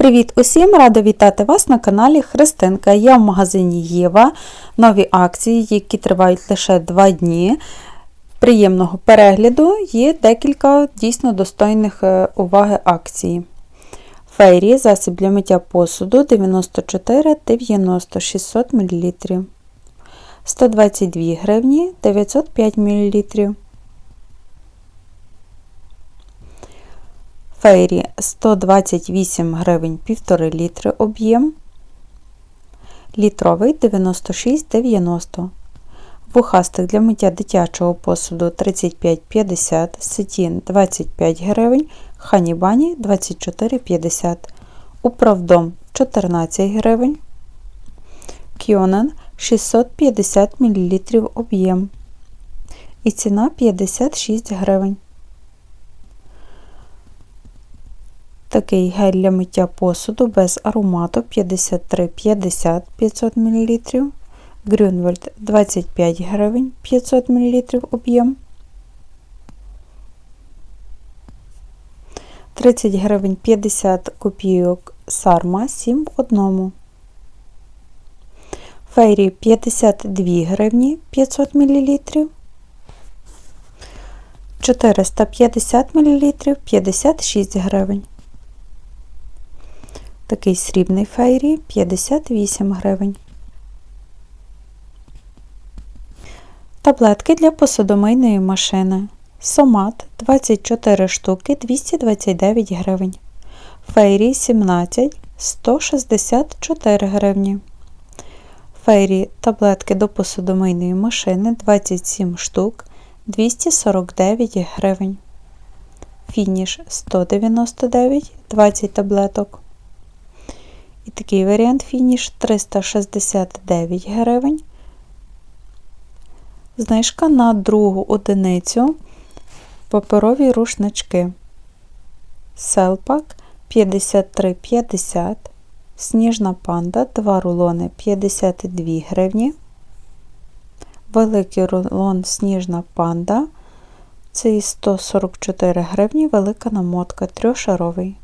Привіт усім! Рада вітати вас на каналі Христинка. Я в магазині Єва. Нові акції, які тривають лише 2 дні. Приємного перегляду є декілька дійсно достойних е, уваги акцій. Фейрі засіб для миття посуду 94 90 600 мл. 122 гривні 905 мл. Фейрі 128 гривень 1,5 літри об'єм. Літровий 96,90. Вухастик для миття дитячого посуду 35,50, сетін 25 гривень, ханібані 24,50. Управдом 14 гривень. Кьонен 650 мл об'єм. І ціна 56 гривень. Такий гель для миття посуду без аромату 53,50 500 мл. Грюнвальд 25 гривень 500 мл об'єм. 30 гривень 50 копійок сарма 7 в одному. Фейрі 52 гривні 500 мл. 450 мл 56 гривень. Такий срібний фейрі 58 гривень. Таблетки для посудомийної машини. Сомат 24 штуки 229 гривень. Фейрі 17 164 гривні. Фейрі таблетки до посудомийної машини 27 штук 249 гривень. Фініш 199 20 таблеток. І такий варіант фініш 369 гривень. Знижка на другу одиницю паперові рушнички. Селпак 53,50, сніжна панда 2 рулони 52 гривні. Великий рулон сніжна панда. Це 144 гривні, велика намотка трьошаровий.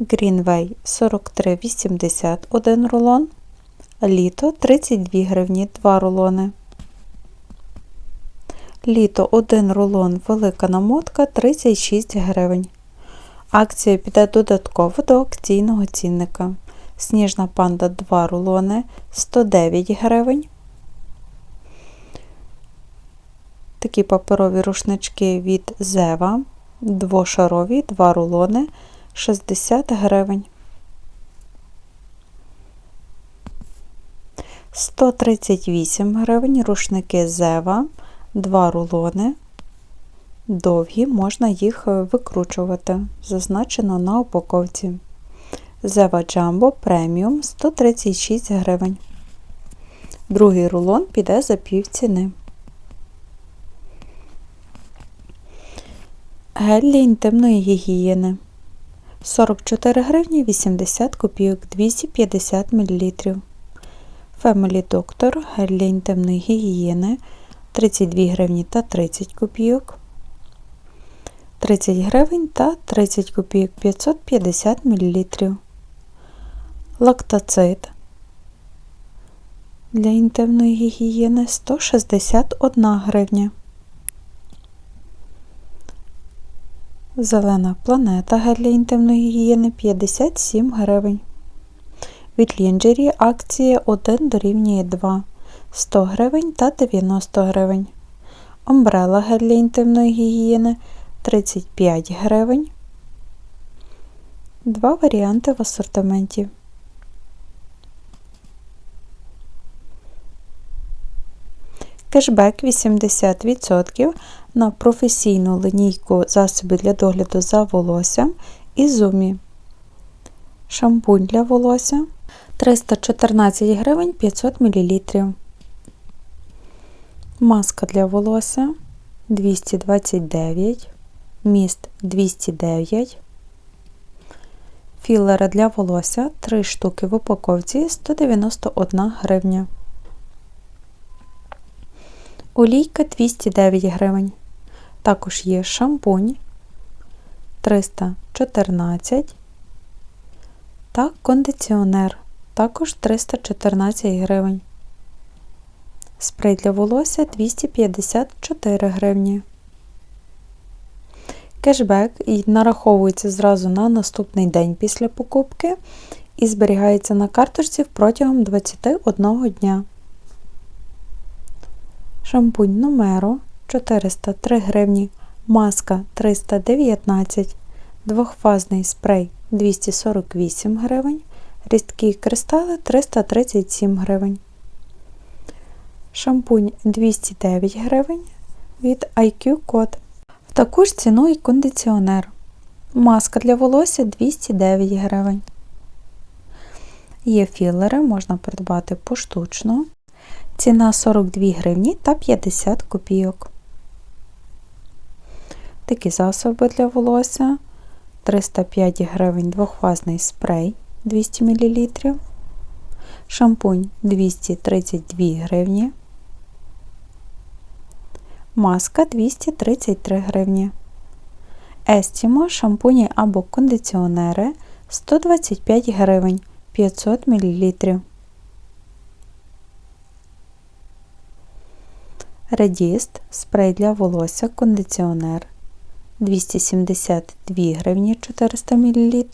Greenway 43,80 1 рулон. Літо 32 гривні 2 рулони. Літо 1 рулон велика намотка 36 гривень. Акція піде додатково до акційного цінника. Сніжна панда 2 рулони 109 гривень. Такі паперові рушнички від Зева. Двошарові 2 рулони 60 гривень. 138 гривень рушники Зева, 2 рулони. Довгі, можна їх викручувати, зазначено на упаковці. Зева Джамбо преміум 136 гривень. Другий рулон піде за пів ціни. Гель для інтимної гігієни 44 гривні 80 копійок 250 мл. Family Doctor гель для інтимної гігієни 32 гривні та 30 копійок. 30 гривень та 30 копійок 550 мл. Лактоцит для інтимної гігієни 161 гривня. Зелена планета гель для інтимної гігієни 57 гривень. Від лінджері акція 1 дорівнює 2 100 гривень та 90 гривень. Омбрела гель для інтимної гігієни 35 гривень. Два варіанти в асортименті. Кешбек 80% на професійну линійку засоби для догляду за волоссям і зумі. Шампунь для волосся 314 гривень 500 мл. Маска для волосся 229, міст 209. Філери для волосся 3 штуки в упаковці 191 гривня. Олійка 209 гривень. Також є шампунь 314, та кондиціонер також 314 гривень. Спрей для волосся 254 гривні. Кешбек нараховується зразу на наступний день після покупки і зберігається на карточці протягом 21 дня. Шампунь Нумеро 403 гривні, маска 319, двохфазний спрей 248 гривень, рідкі кристали 337 гривень. Шампунь 209 гривень від IQ Code. В таку ж ціну і кондиціонер. Маска для волосся 209 гривень. Є філери, можна придбати поштучно. Ціна 42 гривні та 50 копійок. Такі засоби для волосся 305 гривень двохфазний спрей 200 мл. Шампунь 232 гривні. Маска 233 гривні. Естімо шампуні або кондиціонери 125 гривень 500 мл. Редіст спрей для волосся кондиціонер 272 гривні 400 мл.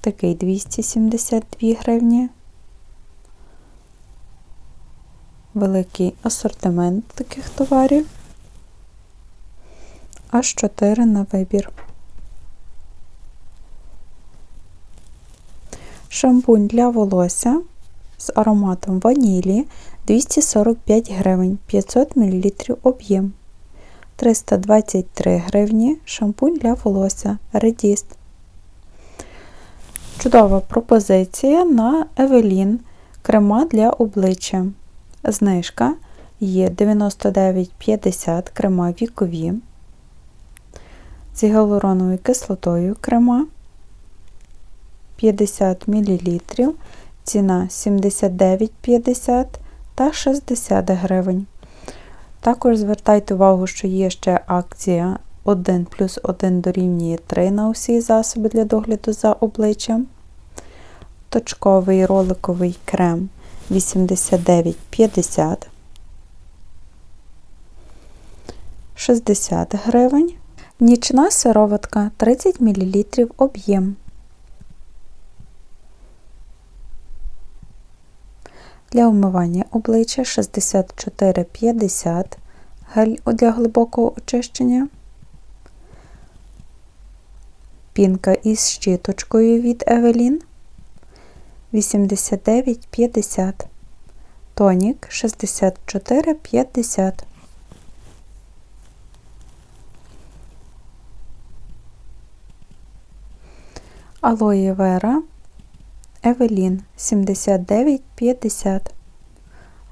Такий 272 гривні. Великий асортимент таких товарів. Аж 4 на вибір. Шампунь для волосся з ароматом ванілі 245 гривень 500 мл об'єм. 323 гривні шампунь для волосся Редіст. Чудова пропозиція на Евелін крема для обличчя. Знижка є 99,50 крема вікові. З гіалуроновою кислотою крема 50 мл, ціна 79,50 та 60 гривень. Також звертайте увагу, що є ще акція 1 плюс 1 дорівнює 3 на усі засоби для догляду за обличчям. Точковий роликовий крем 89,50, 60 гривень. Нічна сироватка 30 мл об'єм. Для умивання обличчя 64,50 гель для глибокого очищення. Пінка із щіточкою від Евелін 89,50. Тонік 64,50. Алоє Вера Евелін 79,50.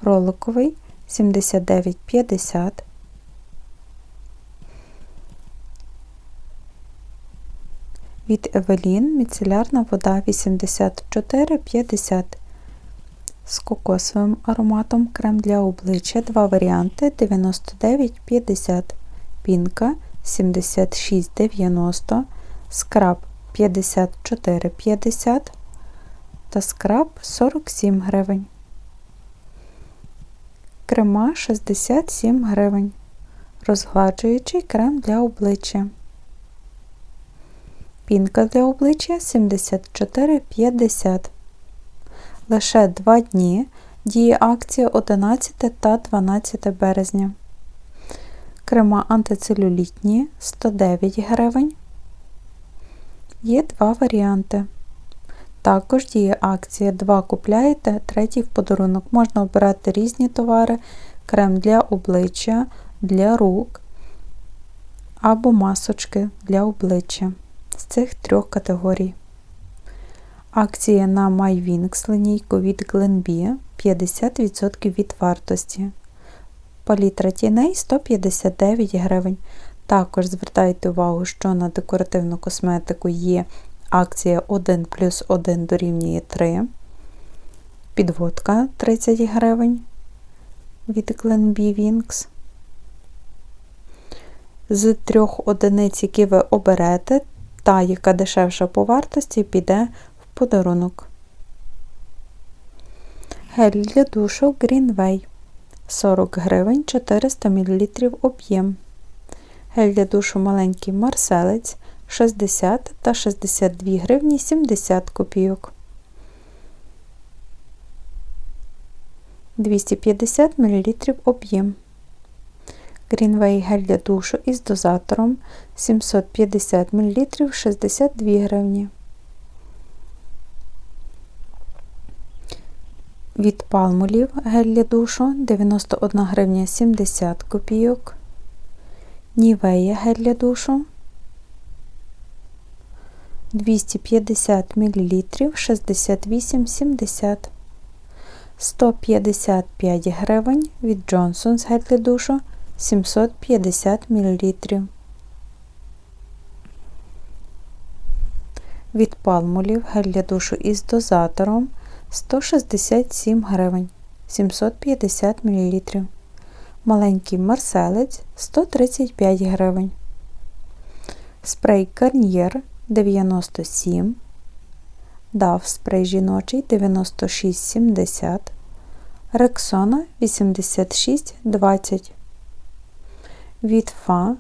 Роликовий 79,50. Від Евелін міцелярна вода 84,50. З кокосовим ароматом крем для обличчя. Два варіанти 99,50. Пінка 76,90. Скраб 54,50 та скраб 47 гривень. Крема 67 гривень. Розгладжуючий крем для обличчя. Пінка для обличчя 74,50. Лише 2 дні діє акція 11 та 12 березня. Крема антицелюлітні 109 гривень. Є два варіанти. Також діє акція 2 купляєте, третій в подарунок. Можна обирати різні товари, крем для обличчя, для рук або масочки для обличчя з цих трьох категорій. Акція на MyWinx лінійку від Glenbee 50% від вартості. Палітра тіней 159 гривень. Також звертайте увагу, що на декоративну косметику є акція 1 плюс 1 дорівнює 3. Підводка 30 гривень від Glenbee Winx. З трьох одиниць, які ви оберете, та, яка дешевша по вартості, піде в подарунок. Гель для душу Greenway 40 гривень 400 мл об'єм. Гель для душу маленький марселець 60 та 62 гривні 70 копійок. 250 мл об'єм. Greenway гель для душу із дозатором 750 мл 62 гривні. Від палмолів гель для душу 91 гривня 70 копійок. Нівея гель для душу 250 мл 68,70 155 гривень від Johnson's гель для душу 750 мл. Від палмолів гель для душу із дозатором 167 гривень 750 мл. Маленький марселець 135 гривень. Спрей Гарньєр 97. Дав спрей жіночий 96,70. Рексона 86,20. Від Фа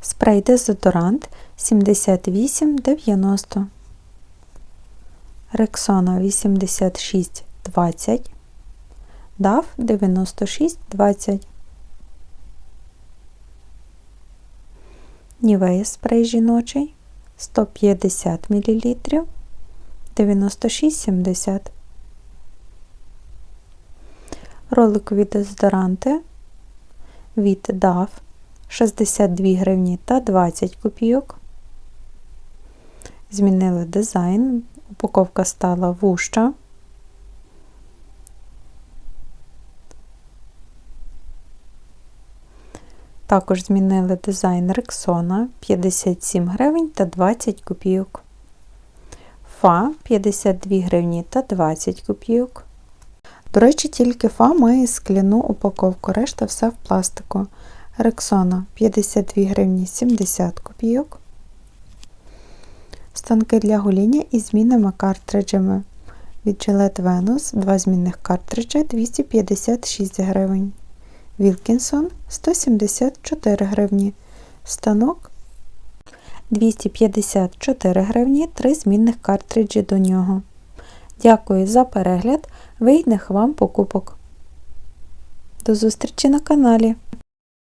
спрей дезодорант 78,90. Рексона 86,20. Дав 96,20. Нівея спрей жіночий 150 мл 96,70. Роликові дезодоранти від DAF 62 гривні та 20 копійок. Змінили дизайн, упаковка стала вужча. Також змінили дизайн Рексона 57 гривень та 20 копійок. Фа 52 гривні та 20 копійок. До речі, тільки Фа має скляну упаковку, решта все в пластику. Рексона 52 гривні 70 копійок. Станки для гоління із змінними картриджами. Від Gillette Venus 2 змінних картриджа 256 гривень. Вілкінсон 174 гривні. Станок 254 гривні, 3 змінних картриджі до нього. Дякую за перегляд. Вигідних вам покупок. До зустрічі на каналі!